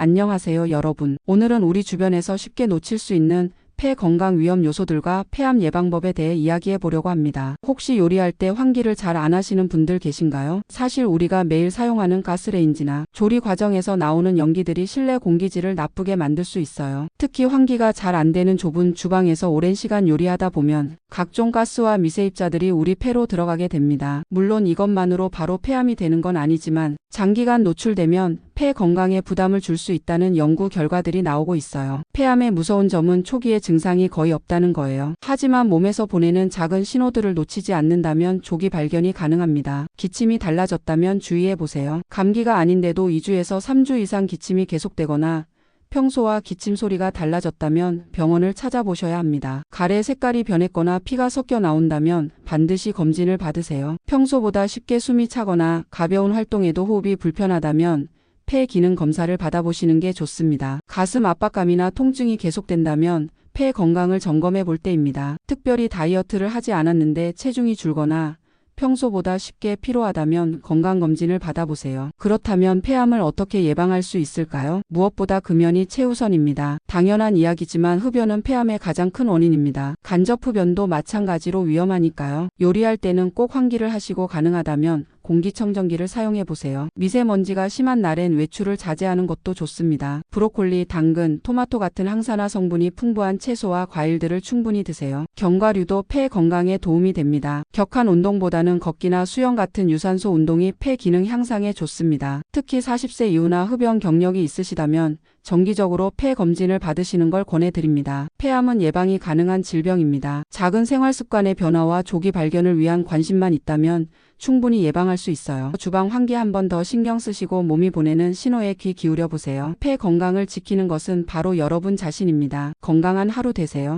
안녕하세요, 여러분. 오늘은 우리 주변에서 쉽게 놓칠 수 있는 폐 건강 위험 요소들과 폐암 예방법에 대해 이야기해 보려고 합니다. 혹시 요리할 때 환기를 잘 안 하시는 분들 계신가요? 사실 우리가 매일 사용하는 가스레인지나 조리 과정에서 나오는 연기들이 실내 공기질을 나쁘게 만들 수 있어요. 특히 환기가 잘 안 되는 좁은 주방에서 오랜 시간 요리하다 보면 각종 가스와 미세입자들이 우리 폐로 들어가게 됩니다. 물론 이것만으로 바로 폐암이 되는 건 아니지만 장기간 노출되면 폐 건강에 부담을 줄 수 있다는 연구 결과들이 나오고 있어요. 폐암의 무서운 점은 초기에 증상이 거의 없다는 거예요. 하지만 몸에서 보내는 작은 신호들을 놓치지 않는다면 조기 발견이 가능합니다. 기침이 달라졌다면 주의해 보세요. 감기가 아닌데도 2주에서 3주 이상 기침이 계속되거나 평소와 기침 소리가 달라졌다면 병원을 찾아보셔야 합니다. 가래 색깔이 변했거나 피가 섞여 나온다면 반드시 검진을 받으세요. 평소보다 쉽게 숨이 차거나 가벼운 활동에도 호흡이 불편하다면 폐 기능 검사를 받아보시는 게 좋습니다. 가슴 압박감이나 통증이 계속된다면 폐 건강을 점검해 볼 때입니다. 특별히 다이어트를 하지 않았는데 체중이 줄거나 평소보다 쉽게 피로하다면 건강검진을 받아보세요. 그렇다면 폐암을 어떻게 예방할 수 있을까요? 무엇보다 금연이 최우선입니다. 당연한 이야기지만 흡연은 폐암의 가장 큰 원인입니다. 간접 흡연도 마찬가지로 위험하니까요. 요리할 때는 꼭 환기를 하시고 가능하다면 공기청정기를 사용해 보세요. 미세먼지가 심한 날엔 외출을 자제하는 것도 좋습니다. 브로콜리, 당근, 토마토 같은 항산화 성분이 풍부한 채소와 과일들을 충분히 드세요. 견과류도 폐 건강에 도움이 됩니다. 격한 운동보다는 걷기나 수영 같은 유산소 운동이 폐 기능 향상에 좋습니다. 특히 40세 이후나 흡연 경력이 있으시다면 정기적으로 폐 검진을 받으시는 걸 권해드립니다. 폐암은 예방이 가능한 질병입니다. 작은 생활 습관의 변화와 조기 발견을 위한 관심만 있다면 충분히 예방할 수 있어요. 주방 환기 한 번 더 신경 쓰시고 몸이 보내는 신호에 귀 기울여 보세요. 폐 건강을 지키는 것은 바로 여러분 자신입니다. 건강한 하루 되세요.